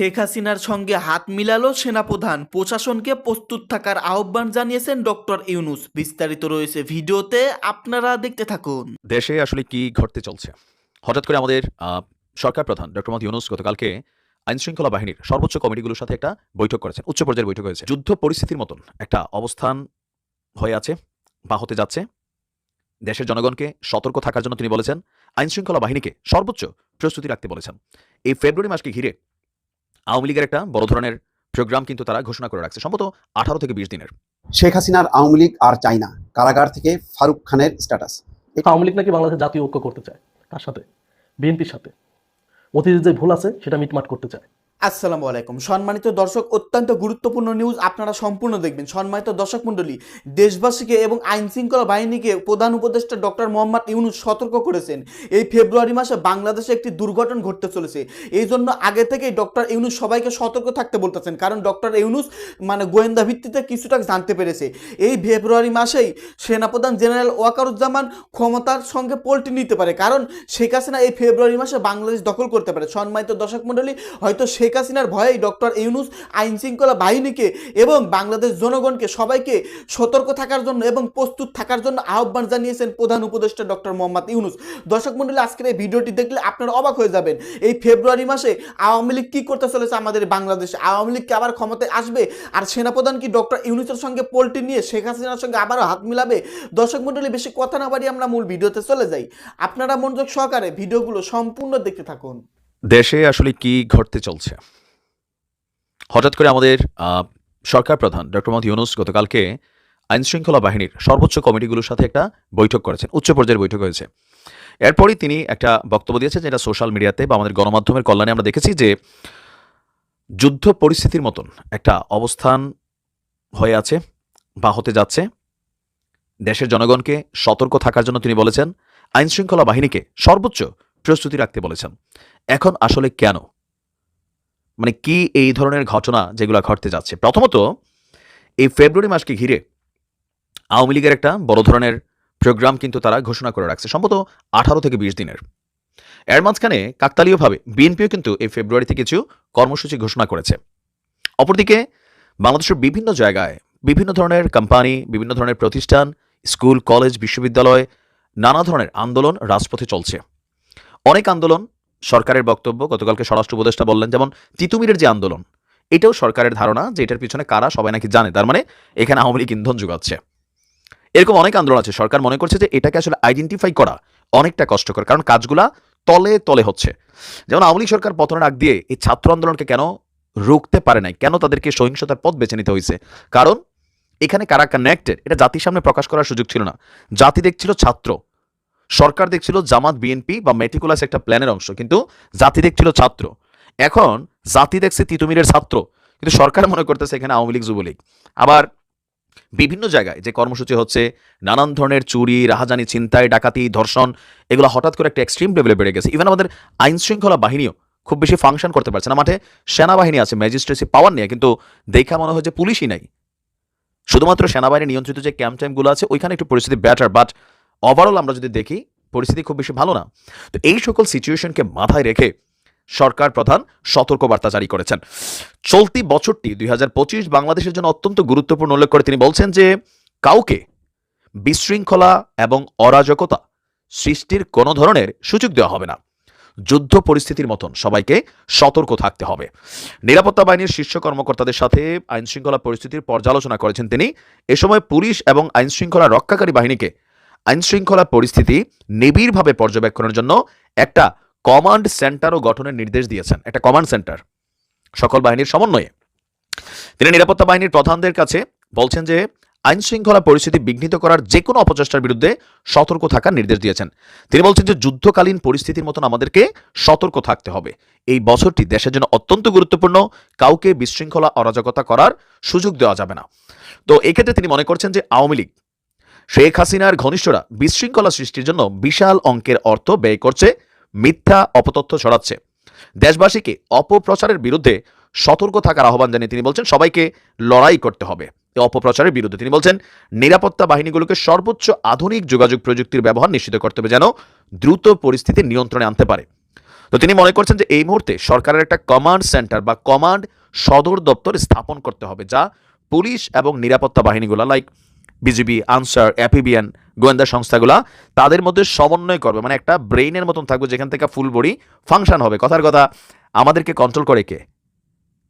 শেখ হাসিনার সঙ্গে হাত মিলালো সেনাপ্রধান। প্রশাসনকে প্রস্তুত থাকার আহ্বান জানিয়েছেন ডক্টর ইউনুস। বিস্তারিত রয়েছে ভিডিওতে, আপনারা দেখতে থাকুন। দেশে আসলে কি ঘটতে চলছে? হঠাৎ করে আমাদের সরকার প্রধান ডক্টর মোহাম্মদ ইউনুস গতকালকে আইন শৃঙ্খলা বাহিনীর সর্বোচ্চ কমিটিগুলোর সাথে একটা বৈঠক করেছেন, উচ্চ পর্যায়ের বৈঠক হয়েছে। যুদ্ধ পরিস্থিতির মতন একটা অবস্থান হয়ে আছে বা হতে যাচ্ছে। দেশের জনগণকে সতর্ক থাকার জন্য তিনি বলেছেন আইন শৃঙ্খলা বাহিনীকে সর্বোচ্চ প্রস্তুতি রাখতে বলেছেন। এই ফেব্রুয়ারি মাসকে ঘিরে আওয়ামী লীগের একটা বড় ধরনের প্রোগ্রাম কিন্তু তারা ঘোষণা করে রাখছে সম্ভবত আঠারো থেকে বিশ দিনের। শেখ হাসিনার আওয়ামী লীগ আর চাই না কারাগার থেকে ফারুক খানের স্ট্যাটাস আওয়ামী লীগ নাকি বাংলাদেশের জাতীয় ঐক্য করতে চায় তার সাথে? বিএনপির সাথে। অতীতের যে ভুল আছে সেটা মিটমাট করতে চায়। আসসালামু আলাইকুম। সম্মানিত দর্শক, অত্যন্ত গুরুত্বপূর্ণ নিউজ আপনারা সম্পূর্ণ দেখবেন। সম্মানিত দর্শক মণ্ডলী, দেশবাসীকে এবং আইন শৃঙ্খলা বাহিনীকে প্রধান উপদেষ্টা ডক্টর মোহাম্মদ ইউনুস সতর্ক করেছেন। এই ফেব্রুয়ারি মাসে বাংলাদেশে একটি দুর্ঘটনা ঘটতে চলেছে। এই জন্য আগে থেকেই ডক্টর ইউনুস সবাইকে সতর্ক থাকতে বলতেছেন। কারণ ডক্টর ইউনুস মানে গোয়েন্দা ভিত্তিতে কিছুটা জানতে পেরেছে। এই ফেব্রুয়ারি মাসেই সেনাপ্রধান জেনারেল ওয়াকারুজ্জামান ক্ষমতার সঙ্গে পোল্টি নিতে পারে। কারণ শেখ হাসিনা এই ফেব্রুয়ারি মাসে বাংলাদেশ দখল করতে পারে। সম্মানিত দর্শক মণ্ডলী, হয়তো শেখ হাসিনার ভয়েই ডক্টর ইউনুস আইন শৃঙ্খলা বাহিনীকে এবং বাংলাদেশ জনগণকে সবাইকে সতর্ক থাকার জন্য এবং প্রস্তুত থাকার জন্য আহ্বান জানিয়েছেন প্রধান উপদেষ্টা ডক্টর মোহাম্মদ ইউনুস। দর্শক মন্ডলী আজকের এই ভিডিওটি দেখলে আপনারা অবাক হয়ে যাবেন, এই ফেব্রুয়ারি মাসে আওয়ামী লীগ কী করতে চলেছে আমাদের বাংলাদেশে? আওয়ামী লীগকে আবার ক্ষমতায় আসবে? আর সেনাপ্রধান কি ডক্টর ইউনুসের সঙ্গে পোল্টি নিয়ে শেখ হাসিনার সঙ্গে আবারও হাত মিলাবে? দর্শক মণ্ডলী, বেশি কথা না বাড়িয়ে আমরা মূল ভিডিওতে চলে যাই। আপনারা মনোযোগ সহকারে ভিডিওগুলো সম্পূর্ণ দেখতে থাকুন। দেশে আসলে কি ঘটতে চলছে? হঠাৎ করে আমাদের সরকার প্রধান ডক্টর মোহাম্মদ ইউনুস গতকালকে আইন শৃঙ্খলা বাহিনীর সর্বোচ্চ কমিটিগুলোর সাথে একটা বৈঠক করেছেন, উচ্চ পর্যায়ের বৈঠক হয়েছে। এরপরই তিনি একটা বক্তব্য দিয়েছেন যেটা সোশ্যাল মিডিয়াতে বা আমাদের গণমাধ্যমের কল্যাণে আমরা দেখেছি যে, যুদ্ধ পরিস্থিতির মতন একটা অবস্থান হয়ে আছে বা হতে যাচ্ছে। দেশের জনগণকে সতর্ক থাকার জন্য তিনি বলেছেন আইন শৃঙ্খলা বাহিনীকে সর্বোচ্চ প্রস্তুতি রাখতে বলেছেন। এখন আসলে কেন? মানে কি এই ধরনের ঘটনা যেগুলো ঘটতে যাচ্ছে? প্রথমত, এই ফেব্রুয়ারি মাসকে ঘিরে আওয়ামী লীগের একটা বড় ধরনের প্রোগ্রাম কিন্তু তারা ঘোষণা করে রাখছে, সম্ভবত আঠারো থেকে বিশ দিনের। এর মাঝখানে কাকতালীয়ভাবে বিএনপিও কিন্তু এই ফেব্রুয়ারিতে কিছু কর্মসূচি ঘোষণা করেছে। অপরদিকে, বাংলাদেশের বিভিন্ন জায়গায় বিভিন্ন ধরনের কোম্পানি, বিভিন্ন ধরনের প্রতিষ্ঠান, স্কুল, কলেজ, বিশ্ববিদ্যালয় নানা ধরনের আন্দোলন রাজপথে চলছে। অনেক আন্দোলন সরকারের বক্তব্য, গতকালকে স্বরাষ্ট্র উপদেষ্টা বললেন যেমন তিতুমিরের যে আন্দোলন, এটাও সরকারের ধারণা যে এটার পিছনে কারা সবাই নাকি জানে, তার মানে এখানে আওয়ামী লীগ ইন্ধন যোগাচ্ছে। এরকম অনেক আন্দোলন আছে, সরকার মনে করছে যে এটাকে আসলে আইডেন্টিফাই করা অনেকটা কষ্টকর, কারণ কাজগুলা তলে তলে হচ্ছে। যেমন আওয়ামী লীগ সরকার পতনের আগ দিয়ে এই ছাত্র আন্দোলনকে কেন রুখতে পারে নাই, কেন তাদেরকে সহিংসতার পথ বেছে নিতে হয়েছে? কারণ এখানে কারা কানেক্টেড এটা জাতির সামনে প্রকাশ করার সুযোগ ছিল না। জাতি দেখছিল ছাত্র সরকার দেখছিল জামাত বিএনপি বা মেটিকুলাস একটা প্ল্যানের অংশ, কিন্তু জাতি দেখছিল ছাত্র। এখন জাতি দেখছে তিতুমিরের ছাত্র, কিন্তু সরকার মনে করতেছে এখানে আওয়ামী লীগ যুবলীগ। আবার বিভিন্ন জায়গায় যে কর্মসূচি হচ্ছে, নানান ধরনের চুরি, রাহাজানি, ছিনতাই, ডাকাতি, ধর্ষণ, এগুলো হঠাৎ করে একটা এক্সট্রিম লেভেলে বেড়ে গেছে। ইভেন আমাদের আইন শৃঙ্খলা বাহিনীও খুব বেশি ফাংশন করতে পারছে না। মাঠে সেনাবাহিনী আছে ম্যাজিস্ট্রেসি পাওয়ার নেই, কিন্তু দেখা মনে হয় যে পুলিশই নাই। শুধুমাত্র সেনাবাহিনী নিয়ন্ত্রিত যে ক্যাম্প ট্যাম্পগুলো আছে, ওইখানে একটু পরিস্থিতি ব্যাটার বাট ওভারঅল আমরা যদি দেখি, পরিস্থিতি খুব বেশি ভালো না। তো এই সকল সিচুয়েশনকে মাথায় রেখে সরকার প্রধান সতর্কবার্তা জারি করেছেন। চলতি বছরটি দুই হাজার পঁচিশ বাংলাদেশের জন্য অত্যন্ত গুরুত্বপূর্ণ উল্লেখ করে তিনি বলছেন যে, কাউকে বিশৃঙ্খলা এবং অরাজকতা সৃষ্টির কোনো ধরনের সুযোগ দেওয়া হবে না। যুদ্ধ পরিস্থিতির মতন সবাইকে সতর্ক থাকতে হবে। নিরাপত্তা বাহিনীর শীর্ষ কর্মকর্তাদের সাথে আইনশৃঙ্খলা পরিস্থিতির পর্যালোচনা করেছেন তিনি। এ সময় পুলিশ এবং আইনশৃঙ্খলা রক্ষাকারী বাহিনীকে আইন শৃঙ্খলা পরিস্থিতি নিবিড়ভাবে পর্যবেক্ষণের জন্য একটা কমান্ড সেন্টারও গঠনের নির্দেশ দিয়েছেন, একটা কমান্ড সেন্টার, সকল বাহিনীর সমন্বয়ে। তিনি নিরাপত্তা বাহিনীর প্রধানদের কাছে বলছেন যে আইন শৃঙ্খলা পরিস্থিতি বিঘ্নিত করার যে কোনো অপচেষ্টার বিরুদ্ধে সতর্ক থাকার নির্দেশ দিয়েছেন। তিনি বলছেন যে, যুদ্ধকালীন পরিস্থিতির মতন আমাদেরকে সতর্ক থাকতে হবে। এই বছরটি দেশের জন্য অত্যন্ত গুরুত্বপূর্ণ, কাউকে বিশৃঙ্খলা অরাজকতা করার সুযোগ দেওয়া যাবে না। তো এক্ষেত্রে তিনি মনে করছেন যে, আওয়ামী লীগ শেখ হাসিনার ঘনিষ্ঠরা বিশৃঙ্খলা সৃষ্টির জন্য বিশাল অঙ্কের অর্থ ব্যয় করছে, মিথ্যা অপতথ্য ছড়াচ্ছে। দেশবাসীকে অপপ্রচারের বিরুদ্ধে সতর্ক থাকার আহ্বান জানিয়ে তিনি বলছেন, সবাইকে লড়াই করতে হবে। অপপ্রচারের বিরুদ্ধে তিনি বলছেন, নিরাপত্তা বাহিনীগুলোকে সর্বোচ্চ আধুনিক যোগাযোগ প্রযুক্তির ব্যবহার নিশ্চিত করতে হবে যেন দ্রুত পরিস্থিতি নিয়ন্ত্রণে আনতে পারে। তো তিনি মনে করছেন যে এই মুহূর্তে সরকারের একটা কমান্ড সেন্টার বা কমান্ড সদর দপ্তর স্থাপন করতে হবে, যা পুলিশ এবং নিরাপত্তা বাহিনীগুলো, লাইক বিজিবি, আনসার অ্যাপিবিয়ান গোয়েন্দা সংস্থাগুলা তাদের মধ্যে সমন্বয় করবে। মানে একটা ব্রেইনের মতন থাকবে, যেখান থেকে ফুল বডি ফাংশন হবে। কথার কথা, আমাদেরকে কন্ট্রোল করে কে?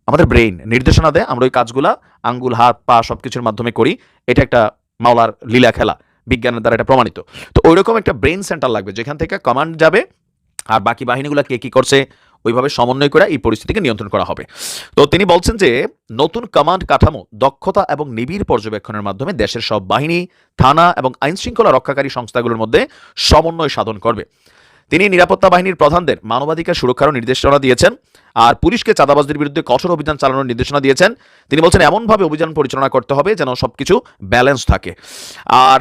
আমাদের ব্রেইন। নির্দেশনা দেয়, আমরা ওই কাজগুলা আঙ্গুল, হাত, পা সব কিছুর মাধ্যমে করি। এটা একটা মাওলার লীলা খেলা, বিজ্ঞানের দ্বারা এটা প্রমাণিত। তো ওইরকম একটা ব্রেইন সেন্টার লাগবে, যেখান থেকে কমান্ড যাবে, আর বাকি বাহিনীগুলো কে কী করছে ওইভাবে সমন্বয় করে, এই পরিস্থিতিকে নিয়ন্ত্রণ করা হবে। তো তিনি বলছেন যে, নতুন কমান্ড কাঠামো, দক্ষতা এবং নিবিড় পর্যবেক্ষণের মাধ্যমে দেশের সব বাহিনী, থানা এবং আইন শৃঙ্খলা রক্ষাকারী সংস্থাগুলোর মধ্যে সমন্বয় সাধন করবে। তিনি নিরাপত্তা বাহিনীর প্রধানদের মানবাধিকার সুরক্ষারও নির্দেশনা দিয়েছেন আর পুলিশকে চাঁদাবাজদের বিরুদ্ধে কঠোর অভিযান চালানোর নির্দেশনা দিয়েছেন। তিনি বলছেন, এমনভাবে অভিযান পরিচালনা করতে হবে যেন সবকিছু ব্যালেন্স থাকে। আর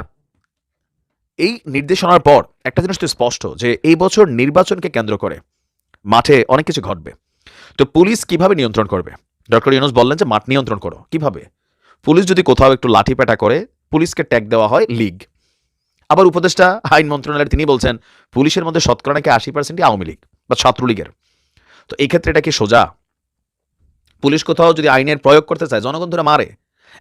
এই নির্দেশনার পর একটা জিনিস তো স্পষ্ট যে, এই বছর নির্বাচনকে কেন্দ্র করে মাঠে অনেক কিছু ঘটবে। তো পুলিশ কীভাবে নিয়ন্ত্রণ করবে? ডক্টর ইউনুস বললেন যে, মাঠ নিয়ন্ত্রণ করো। কীভাবে? পুলিশ যদি কোথাও একটু লাঠিপেটা করে, পুলিশকে ট্যাগ দেওয়া হয় লিগ। আবার উপদেষ্টা, আইন মন্ত্রণালয়ের তিনি বলছেন, পুলিশের মধ্যে শতকরা নাকি আশি পার্সেন্টই আওয়ামী লীগ বা ছাত্রলীগের। তো এই ক্ষেত্রে এটা কি সোজা? পুলিশ কোথাও যদি আইনের প্রয়োগ করতে চায়, জনগণ ধরে মারে।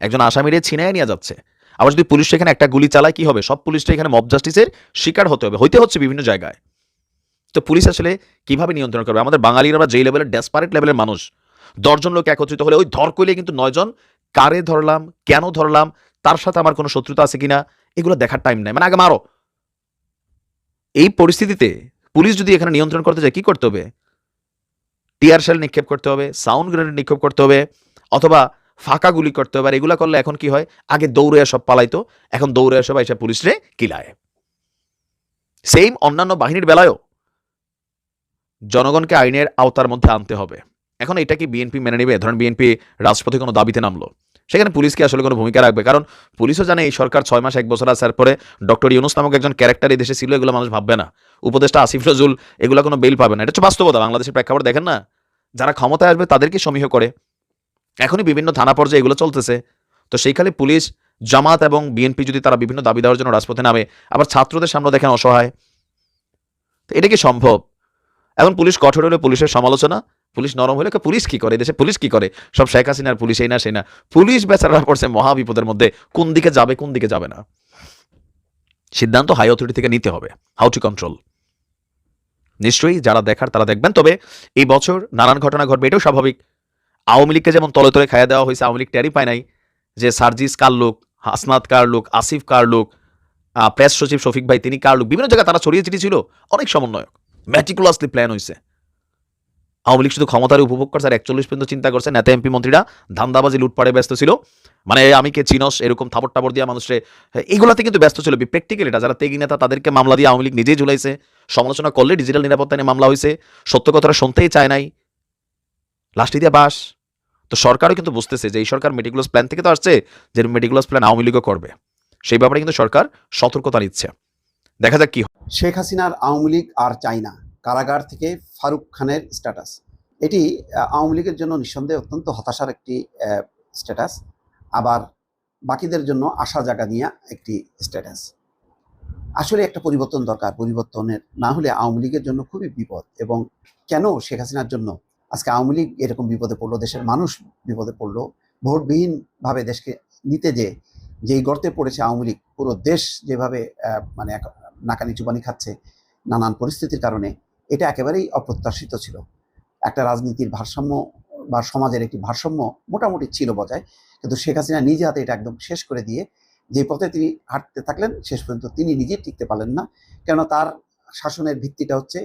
একজন আসামিরে ছিনায় নিয়ে যাচ্ছে। আবার যদি পুলিশ সেখানে একটা গুলি চালায়, কি হবে? সব পুলিশটা এখানে মব জাস্টিসের শিকার হতে হবে। হইতে হচ্ছে বিভিন্ন জায়গায়। তো পুলিশ আসলে কীভাবে নিয়ন্ত্রণ করবে? আমাদের বাঙালিরা বা যেই লেভেলের ডেসপারেট লেভেলের মানুষ, দশজন লোক একত্রিত হলে ওই ধর কইলে কিন্তু নয়জন, কারে ধরলাম, কেন ধরলাম, তার সাথে আমার কোনো শত্রুতা আছে কিনা, এগুলো দেখার টাইম নাই। মানে আগে মারো। এই পরিস্থিতিতে পুলিশ যদি এখানে নিয়ন্ত্রণ করতে চায়, কি করতে হবে? টিয়ার শেল নিক্ষেপ করতে হবে সাউন্ড গ্রেনেড নিক্ষেপ করতে হবে, অথবা ফাঁকা গুলি করতে হবে। আর এগুলা করলে এখন কি হয়? আগে দৌড়ে সব পালাইতো, এখন দৌড়ে সব এসে পুলিশরে কিলায়। সেম অন্যান্য বাহিনীর বেলায়ও জনগণকে আইনের আওতার মধ্যে আনতে হবে। এখন এটা কি বিএনপি মেনে নেবে? ধরেন বিএনপি রাজপথে কোনো দাবিতে নামলো। সেখানে পুলিশকে আসলে কোনো ভূমিকা রাখবে? কারণ পুলিশও জানে এই সরকার ছয় মাস, এক বছর আসার পরে ডক্টর ইউনুস নামক একজন ক্যারেক্টার এই দেশে ছিল, এগুলো মানুষ ভাববে না। উপদেষ্টা আসিফ নজরুল এগুলো কোনো বেল পাবে না। এটা হচ্ছে বাস্তবতা। বাংলাদেশের প্রেক্ষাপট দেখেন না? যারা ক্ষমতায় আসবে তাদেরকে সমীহ করে। এখনই বিভিন্ন থানা পর্যায়ে এগুলো চলতেছে। তো সেইখানে পুলিশ, জামাত এবং বিএনপি যদি তারা বিভিন্ন দাবি দেওয়ার জন্য রাজপথে নামে, আবার ছাত্রদের সামনে দেখেন অসহায়। তো এটা কি সম্ভব? এখন পুলিশ কঠোর হলে পুলিশের সমালোচনা, পুলিশ নরম হলে পুলিশ কি করে, দেশে পুলিশ কি করে? সব শেখ হাসিনার পুলিশ, এই না, সেই না। পুলিশ বেচারা পড়ছে মহা বিপদের মধ্যে, কোন দিকে যাবে, কোন দিকে যাবে না। সিদ্ধান্ত হাই অথরিটি থেকে নিতে হবে হাউ টু কন্ট্রোল নিশ্চয়ই যারা দেখার তারা দেখবেন, তবে এই বছর নানান ঘটনা ঘটবে, এটাও স্বাভাবিক। আওয়ামী লীগকে যেমন তলে তলে খাইয়া দেওয়া হয়েছে, আওয়ামী লীগ টেরই পায় নাই যে সার্জিস কার লোক হাসনাত কার লোক, আসিফ কার লোক প্রেস সচিব শফিক ভাই, তিনি কার লোক? বিভিন্ন জায়গায় তারা ছড়িয়ে ছিল, অনেক সমন্বয়ক। ম্যাটিকুলাসলি প্ল্যান হয়েছে আওয়ামী লীগ শুধু ক্ষমতার উপভোগ করছে আর একচল্লিশ পর্যন্ত চিন্তা করছে। নেতা, এমপি, মন্ত্রীরা ধান্দাবাজি লুটপাড়ে ব্যস্ত ছিল। মানে আমি কে চিনস, এরকম থাবর টাবর দিয়া মানুষের এইগুলাতে কিন্তু ব্যস্ত ছিল। প্র্যাকটিক্যাল এটা, যারা তেগি নেতা, তাদেরকে মামলা দিয়ে আওয়ামী লীগ নিজেই ঝুলাইছে। সমালোচনা করলে ডিজিটাল নিরাপত্তা নিয়ে মামলা হয়েছে সত্য কথাটা শুনতেই চায় নাই। লাস্টে দিয়ে বাস। তো সরকারও কিন্তু বুঝতেছে যে এই সরকার মেডিকুলাস প্ল্যান থেকে তো আসছে, যে মেডিকুলাস প্ল্যান আওয়ামী লীগও করবে। সেই ব্যাপারে কিন্তু সরকার সতর্কতা নিচ্ছে। দেখা যাক কি। শেখ হাসিনার আওয়ামী লীগ আর চাই না কারাগার থেকে ফারুক খানের স্ট্যাটাস। এটি আওয়ামী লীগের জন্য নিঃসন্দেহে অত্যন্ত হতাশার একটি স্ট্যাটাস। আবার বাকিদের জন্য আশা জাগা নিয়ে একটি স্ট্যাটাস। আসলে একটা পরিবর্তন দরকার, পরিবর্তনের। না হলে আওয়ামী লীগের জন্য খুবই বিপদ। এবং কেন শেখ হাসিনার জন্য? আজকে আওয়ামী লীগ এরকম বিপদে পড়ল, দেশের মানুষ বিপদে পড়ল। ভোটবিহীনভাবে দেশকে নিতে যে, যেই গর্তে পড়েছে আওয়ামী লীগ, পুরো দেশ যেভাবে মানে নাকানি চুবানি খাচ্ছে নানান পরিস্থিতির কারণে, এটা একেবারেই অপ্রত্যাশিত ছিল। একটা রাজনীতির ভারসাম্য বা সমাজের একটি ভারসাম্য মোটামুটি ছিল বজায়, কিন্তু শেখ হাসিনা নিজে হাতে এটা একদম শেষ করে দিয়ে যে পথে তিনি হাঁটতে থাকলেন, শেষ পর্যন্ত তিনি নিজে টিকতে পারলেন না। কেন তার শাসনের ভিত্তিটা হচ্ছে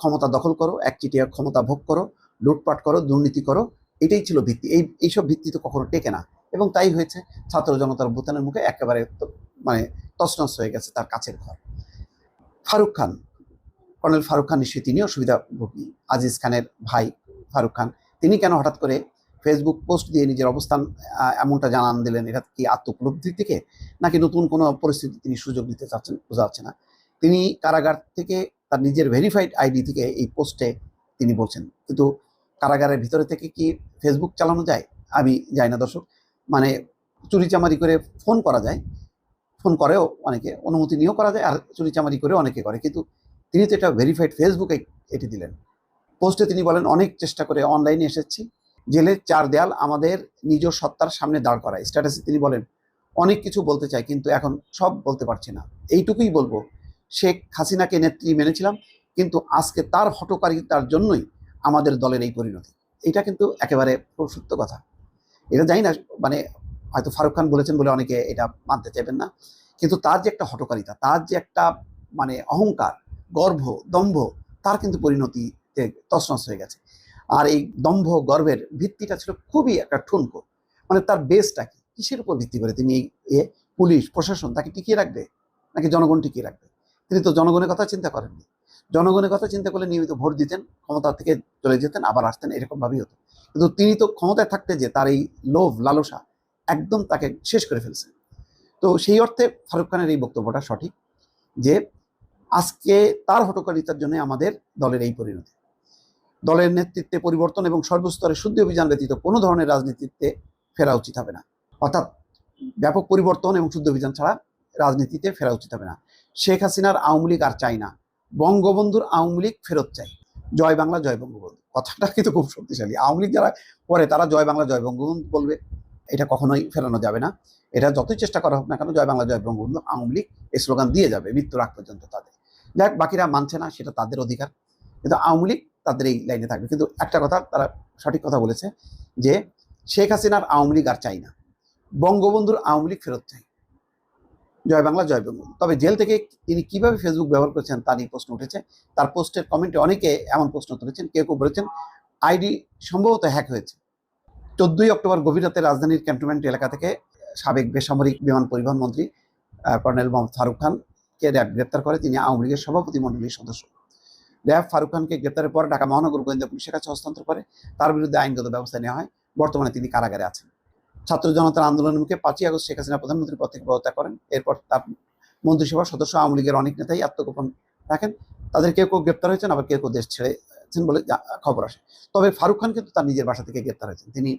ক্ষমতা দখল করো, একচিটিয়া ক্ষমতা ভোগ করো, লুটপাট করো, দুর্নীতি করো, এটাই ছিল ভিত্তি। এই, এইসব ভিত্তি তো কখনো টেকে না। এবং তাই হয়েছে ছাত্র জনতার ভূতানের মুখে একেবারে মানে তছনছ হয়ে গেছে তার কাছের ঘর। ফারুক খান, কর্নেল ফারুক খান নিশ্চয়ই তিনিও সুবিধাভোগী। আজিজ খানের ভাই ফারুক খান, তিনি কেন হঠাৎ করে ফেসবুক পোস্ট দিয়ে নিজের অবস্থান এমনটা জানান দিলেন? এটা কি আত্মোপলব্ধি থেকে নাকি নতুন কোনো পরিস্থিতি তিনি সুযোগ নিতে চাচ্ছেন, বোঝা যাচ্ছে না। তিনি কারাগার থেকে তার নিজের ভেরিফাইড আইডি থেকে এই পোস্টে তিনি বলছেন। কিন্তু কারাগারের ভিতরে থেকে কি ফেসবুক চালানো যায়? আমি যাই না দর্শক। মানে চুরিচামারি করে ফোন করা যায়। ফোন করেও অনেকে, অনুমতি নিয়েও করা যায় আর চুরিচামারি করেও অনেকে করে। কিন্তু তিনি তো এটা ভেরিফাইড ফেসবুকে এটি দিলেন। পোস্টে তিনি বলেন, অনেক চেষ্টা করে অনলাইনে এসেছি। জেলে চার দেয়াল আমাদের নিজ সত্তার সামনে দাঁড় করায়। স্ট্যাটাসে তিনি বলেন, অনেক কিছু বলতে চাই, কিন্তু এখন সব বলতে পারছি না। এইটুকুই বলব, শেখ হাসিনাকে নেত্রী মেনেছিলাম, কিন্তু আজকে তার হটকারিতার জন্যই আমাদের দলের এই পরিণতি। এটা কিন্তু একেবারে সত্য কথা। এটা জানি না মানে হয়তো ফারুক খান বলেছেন বলে অনেকে এটা মানতে চাইবেন না। কিন্তু তার যে একটা হটকারিতা তার যে একটা মানে অহংকার গর্ব দম্ভ, তার কিন্তু পরিণতিতে তসনস হয়ে গেছে। আর এই দম্ভ গর্বের ভিত্তিটা ছিল খুবই একটা ঠুনকো। মানে তার বেসটা কি? কিসের উপর ভিত্তি করে তিনি এ, পুলিশ, প্রশাসন তাকে টিকিয়ে রাখবে? নাকি জনগণ টিকিয়ে রাখবে? তিনি তো জনগণের কথা চিন্তা করেননি। জনগণের কথা চিন্তা করলে নিয়মিত ভোট দিতেন, ক্ষমতা থেকে চলে যেতেন, আবার আসতেন, এরকম ভাবেই হতো। কিন্তু তিনি তো ক্ষমতায় থাকতে যে তার এই লোভ, লালসা একদম তাকে শেষ করে ফেলছে তো সেই অর্থে ফারুক খানের এই বক্তব্যটা সঠিক যে, আজকে তার হটকারিতার জন্য আমাদের দলের এই পরিণতি। দলের নেতৃত্বে পরিবর্তন এবং সর্বস্তরে শুদ্ধি অভিযান ব্যতীত কোনো ধরনের রাজনীতিতে ফেরা উচিত হবে না। অর্থাৎ ব্যাপক পরিবর্তন এবং শুদ্ধ অভিযান ছাড়া রাজনীতিতে ফেরা উচিত হবে না। শেখ হাসিনার আওয়ামী লীগ আর চাই না। বঙ্গবন্ধুর আওয়ামী লীগ ফেরত চাই। জয় বাংলা, জয় বঙ্গবন্ধু। কথাটা কিন্তু খুব শক্তিশালী। আওয়ামী লীগ যারা করে, তারা জয় বাংলা, জয় বঙ্গবন্ধু বলবে। এটা কখনোই ফেরানো যাবে না। এটা যতই চেষ্টা করা হোক না কেন, জয় বাংলা, জয় বঙ্গবন্ধু আওয়ামী লীগ এই স্লোগান দিয়ে যাবে মৃত্যুর আগ পর্যন্ত তাদের। যাক, বাকিরা মানছে না, সেটা তাদের অধিকার। কিন্তু আওয়ামী লীগ তাদের এই লাইনে থাকবে। কিন্তু একটা কথা তারা সঠিক কথা বলেছে যে শেখ হাসিনার আওয়ামী লীগ আর চাই না। বঙ্গবন্ধুর আওয়ামী লীগ ফেরত চাই। জয় বাংলা, জয় বঙ্গবন্ধু তবে জেল থেকে তিনি কীভাবে ফেসবুক ব্যবহার করেছেন তা নিয়ে প্রশ্ন উঠেছে। তার পোস্টের কমেন্টে অনেকে এমন প্রশ্ন তুলেছেন, কেউ কেউ বলেছেন আইডি সম্ভবত হ্যাক হয়েছে। চোদ্দই অক্টোবর গভীর রাতে রাজধানীর ক্যান্টনমেন্ট এলাকা থেকে সাবেক বেসামরিক বিমান পরিবহন মন্ত্রী কর্নেল মোহাম্মদ ফারুক খানকে র্যাব গ্রেপ্তার করে। তিনি আওয়ামী লীগের সভাপতি মণ্ডলীর সদস্য। র্যাব ফারুক খানকে গ্রেপ্তারের পর ঢাকা মহানগর গোয়েন্দা পুলিশের কাছে হস্তান্তর করে। তার বিরুদ্ধে আইনগত ব্যবস্থা নেওয়া হয়। বর্তমানে তিনি কারাগারে আছেন। ছাত্র জনতার আন্দোলনের মুখে পাঁচই আগস্ট শেখ হাসিনা প্রধানমন্ত্রীর পদ থেকে পদত্যাগ করেন। এরপর তার মন্ত্রিসভার সদস্য আওয়ামী লীগের অনেক নেতাই আত্মগোপন রাখেন। তাদের কেউ কেউ গ্রেপ্তার হয়েছেন, আবার কেউ কেউ দেশ ছেড়েছেন বলে খবর আসে। তবে ফারুক খান কিন্তু তার নিজের বাসা থেকে গ্রেপ্তার হয়েছেন। তিনি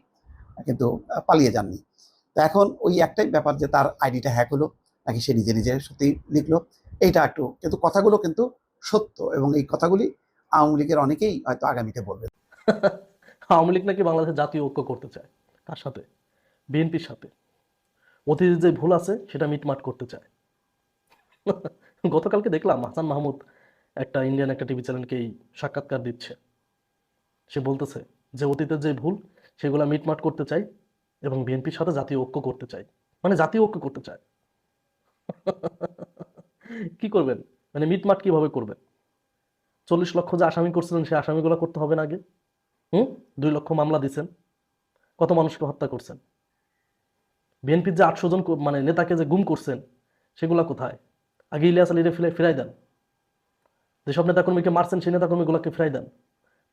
কিন্তু পালিয়ে যাননি। তো এখন ওই একটাই ব্যাপার যে তার আইডিটা হ্যাক হলো, নাকি সে নিজে নিজে সত্যি লিখলো, এইটা একটু। কিন্তু কথাগুলো কিন্তু সত্য এবং এই কথাগুলি আওয়ামী লীগের অনেকেই হয়তো আগামীতে বলবে। আওয়ামী লীগ নাকি বাংলাদেশের জাতীয় ঐক্য করতে চায়, কার সাথে? বিএনপির সাথে। অতীতের যে ভুল আছে, সেটা মিটমাট করতে চায়। গতকালকে দেখলাম হাসান মাহমুদ একটা ইন্ডিয়ান একটা টিভি চ্যানেলকে এই সাক্ষাৎকার দিচ্ছে। সে বলতেছে যে অতীতের যে ভুল, সেগুলো মিটমাট করতে চাই এবং বিএনপির সাথে জাতীয় ঐক্য করতে চাই। মানে জাতীয় ঐক্য করতে চায়। কি করবেন? মানে মিটমাট কীভাবে করবেন? চল্লিশ লক্ষ যে আসামি করছিলেন, সেই আসামিগুলো করতে হবে না আগে? হুম? দুই লক্ষ মামলা দিছেন। কত মানুষকে হত্যা করছেন? বিএনপির যে আটশো জন মানে নেতাকে যে গুম করছেন, সেগুলা কোথায়? আগে ইলিয়াস আলীরে ফিরে ফিরাই দেন। যেসব নেতাকর্মীকে মারছেন, সেই নেতাকর্মীগুলোকে ফিরাই দেন।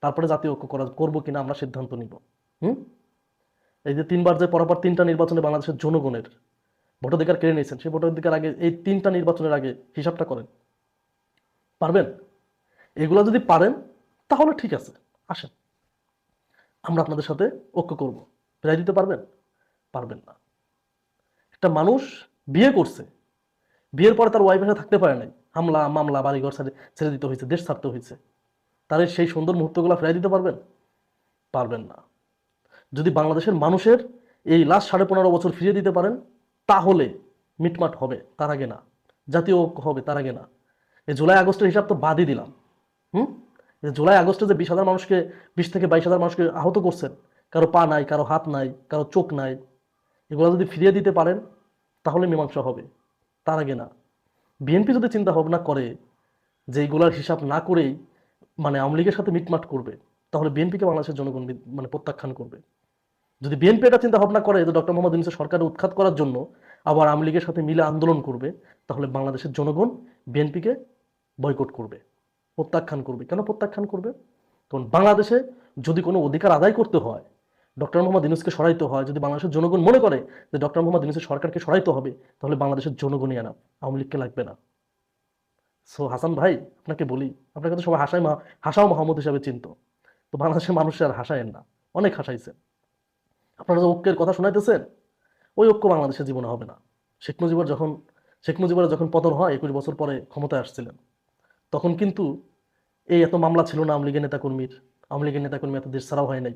তারপরে জাতীয় ঐক্য করা করব কিনা আমরা সিদ্ধান্ত নিব। হুম? এই যে তিনবার যে পরপর তিনটা নির্বাচনে বাংলাদেশের জনগণের ভোটাধিকার কেড়ে নিয়েছেন, সেই ভোটাধিকার আগে এই তিনটা নির্বাচনের আগে হিসাবটা করেন। পারবেন? এগুলো যদি পারেন, তাহলে ঠিক আছে। আসেন। আমরা আপনাদের সাথে ঐক্য করব। ফেরাই দিতে পারবেন? পারবেন না। একটা মানুষ বিয়ে করছে। বিয়ের পরে তার ওয়াইফের সাথে থাকতে পারে নাই। হামলা, মামলা, বাড়িঘর ছেড়ে ছেড়ে দিতে হয়েছে, দেশ ছাড়তে হয়েছে। তার সেই সুন্দর মুহূর্তগুলো ফেরাই দিতে পারবেন? পারবেন না। যদি বাংলাদেশের মানুষের এই লাস্ট সাড়ে পনেরো বছর ফিরিয়ে দিতে পারেন, তাহলে মিটমাট হবে, তার আগে না। জাতীয় ঐক্য হবে, তার আগে না। এই জুলাই আগস্টের হিসাব তো বাদই দিলাম। হুম? জুলাই আগস্টে যে বিশ হাজার মানুষকে, বিশ থেকে বাইশ হাজার মানুষকে আহত করছেন, কারও পা নাই, কারও হাত নাই, কারও চোখ নাই এগুলো যদি ফিরিয়ে দিতে পারেন, তাহলে মীমাংসা হবে। তার আগে না। বিএনপি যদি চিন্তা ভাবনা করে যে এইগুলার হিসাব না করেই মানে আওয়ামী লীগের সাথে মিটমাট করবে, তাহলে বিএনপিকে বাংলাদেশের জনগণ মানে প্রত্যাখ্যান করবে। যদি বিএনপি এটা চিন্তা ভাবনা করে যে ডক্টর মোহাম্মদ ইউনূসের সরকারের উৎখাত করার জন্য আবার আওয়ামী লীগের সাথে মিলে আন্দোলন করবে, তাহলে বাংলাদেশের জনগণ বিএনপিকে বয়কট করবে, প্রত্যাখ্যান করবে। কেন প্রত্যাখ্যান করবে? কারণ বাংলাদেশে যদি কোনো অধিকার আদায় করতে হয় ডক্টর মোহাম্মদ ইউনুসকে সরাইতে হয়। যদি বাংলাদেশের জনগণ মনে করে যে ডক্টর মোহাম্মদ ইউনুসের সরকারকে সরাইতে হবে, তাহলে বাংলাদেশের জনগণই আনা আওয়ামী লীগকে লাগবে না। সো হাসান ভাই, আপনাকে বলি আপনাকে তো সবাই হাসাই হাসাও মোহাম্মদ হিসাবে চিনত। তো বাংলাদেশের মানুষের আর হাসায়েন না। অনেক হাসাইছেন আপনারা যে ঐক্যের কথা শোনাইতেছেন, ওই ঐক্য বাংলাদেশের জীবনে হবে না। শেখ মুজিবুর যখন, শেখ মুজিবুরের যখন পতন হয়, একুশ বছর পরে ক্ষমতায় আসছিলেন। তখন কিন্তু এই এত মামলা ছিল না আওয়ামী লীগের নেতাকর্মীর। আওয়ামী লীগের নেতাকর্মী এত দেশ ছাড়াও হয় নাই।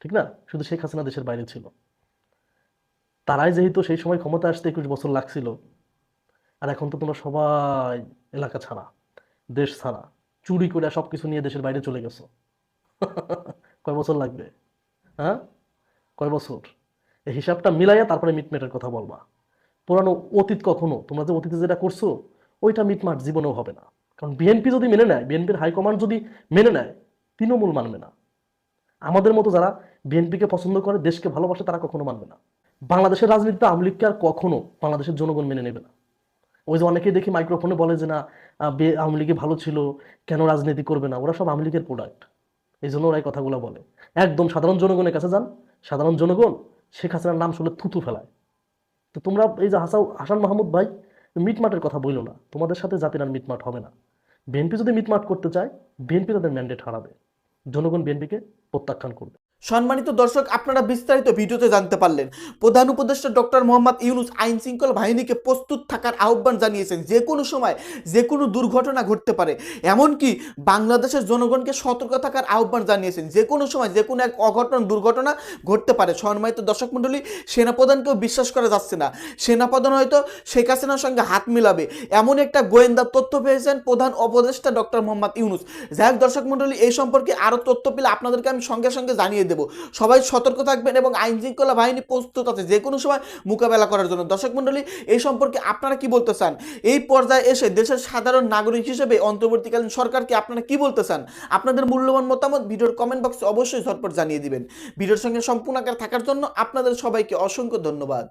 ঠিক না? শুধু শেখ হাসিনা দেশের বাইরে ছিল। তারাই যেহেতু সেই সময় ক্ষমতা আসতে একুশ বছর লাগছিল, আর এখন তো তোমরা সবাই এলাকা ছাড়া, দেশ ছাড়া, চুরি করে সব কিছু নিয়ে দেশের বাইরে চলে গেছো। কয় বছর লাগবে? হ্যাঁ? কয় বছর? এই হিসাবটা মিলাইয়া তারপরে মিটমেটের কথা বলবা। পুরানো অতীত কখনো, তোমরা যে অতীতে যেটা করছ, ওইটা মিটমাট জীবনেও হবে না। কারণ বিএনপি যদি মেনে নেয়, বিএনপির হাইকমান্ড যদি মেনে নেয়, তৃণমূল মানবে না। আমাদের মতো যারা বিএনপিকে পছন্দ করে, দেশকে ভালোবাসে, তারা কখনো মানবে না। বাংলাদেশের রাজনীতিতে আওয়ামী লীগকে আর কখনো বাংলাদেশের জনগণ মেনে নেবে না। ওই যে অনেকেই দেখি মাইক্রোফোনে বলে যে, না আওয়ামী লীগে ভালো ছিল, কেন রাজনীতি করবে না? ওরা সব আওয়ামী লীগের প্রোডাক্ট এই জন্য ওরা এই কথাগুলো বলে। একদম সাধারণ জনগণের কাছে যান। সাধারণ জনগণ শেখ হাসিনার নাম শুনলে থুতু ফেলায়। তো তোমরা এই যে হাসাও, হাসান মাহমুদ ভাই, মিটমাটের কথা বইলো না। তোমাদের সাথে জাতির আর মিটমাট হবে না। বিএনপি যদি মিটমাট করতে চায়, বিএনপি তাদের ম্যান্ডেট হারাবে। জনগণ বিএনপিকে প্রত্যাখ্যান করবে। সম্মানিত দর্শক, আপনারা বিস্তারিত ভিডিওতে জানতে পারলেন। প্রধান উপদেষ্টা ডক্টর মোহাম্মদ ইউনুস আইন শৃঙ্খলা বাহিনীকে প্রস্তুত থাকার আহ্বান জানিয়েছেন, যে কোনো সময়, যে কোনো দুর্ঘটনা ঘটতে পারে। এমনকি বাংলাদেশের জনগণকে সতর্ক থাকার আহ্বান জানিয়েছেন, যে কোনো সময়, যে কোনো এক অঘটন, দুর্ঘটনা ঘটতে পারে। সম্মানিত দর্শক মণ্ডলী, সেনাপ্রধানকেও বিশ্বাস করা যাচ্ছে না। সেনাপ্রধান হয়তো শেখ হাসিনার সঙ্গে হাত মিলাবে। এমন একটা গোয়েন্দা তথ্য পেয়েছেন প্রধান উপদেষ্টা ডক্টর মোহাম্মদ ইউনুস। যাই হোক দর্শক মণ্ডলী, এই সম্পর্কে আরও তথ্য পেলে আপনাদেরকে আমি সঙ্গে সঙ্গে জানিয়ে দেবো। সবাই সতর্ক থাকবেন এবং আইন শৃঙ্খলা বাহিনী প্রস্তুত আছে যে কোনো সময় মোকাবেলা করার জন্য। দর্শক মণ্ডলী, এই সম্পর্কে আপনারা কি বলতে চান? এই পর্যায়ে এসে দেশের সাধারণ নাগরিক হিসেবে অন্তর্বর্তীকালীন সরকারকে আপনারা কি বলতে চান? আপনাদের মূল্যবান মতামত ভিডিওর কমেন্ট বক্সে অবশ্যই ঝটপট জানিয়ে দিবেন। ভিডিওর সঙ্গে সম্পূর্ণ আকার থাকার জন্য আপনাদের সবাইকে অসংখ্য ধন্যবাদ।